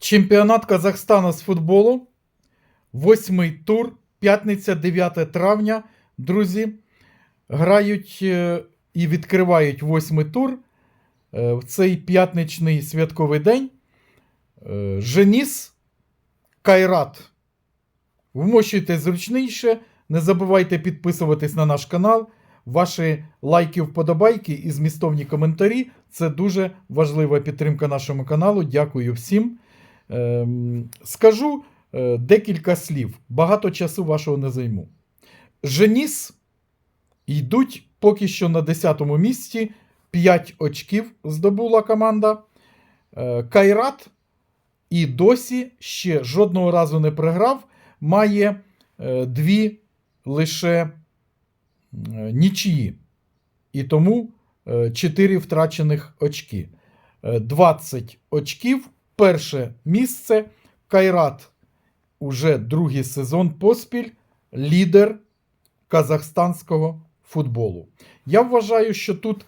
Чемпіонат Казахстана з футболу. Восьмий тур, п'ятниця, 9 травня. Друзі, грають е, і відкривають восьмий тур е, в цей п'ятничний святковий день. Е, Женіс Кайрат. Вмощуйте зручніше. Не забувайте підписуватись на наш канал. Ваші лайки, вподобайки і змістовні коментарі це дуже важлива підтримка нашому каналу. Дякую всім. Ем, скажу е, декілька слів. Багато часу вашого не займу. Женіс йдуть поки що на 10-му місці. 5 очків здобула команда. Е, Кайрат і досі ще жодного разу не програв. Має е, дві лише нічиї. І тому 4 втрачених очки. Е, 20 очків. Перше місце. Кайрат уже другий сезон поспіль лідер казахстанського футболу. Я вважаю, що тут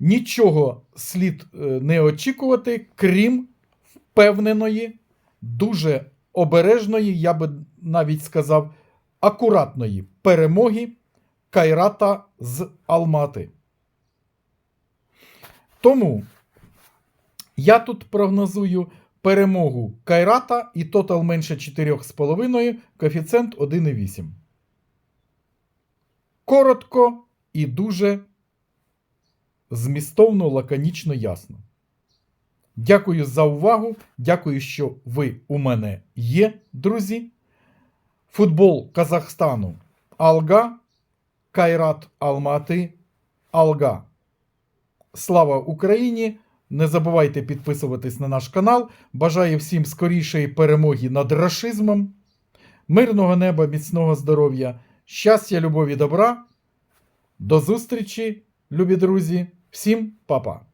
нічого слід е, не очікувати, крім впевненої, дуже обережної, я би навіть сказав, акуратної перемоги Кайрата з Алмати. Тому я тут прогнозую перемогу Кайрата і тотал менше 4,5, коефіцієнт 1,8. Коротко і дуже змістовно, лаконічно, ясно. Дякую за увагу. Дякую, що ви у мене є, друзі. Футбол Казахстану Алга, Кайрат Алмати Алга. Слава Україні! Не забувайте підписуватись на наш канал. Бажаю всім скорішої перемоги над рашизмом, мирного неба, міцного здоров'я, щастя, любові, добра. До зустрічі, любі друзі! Всім па-па!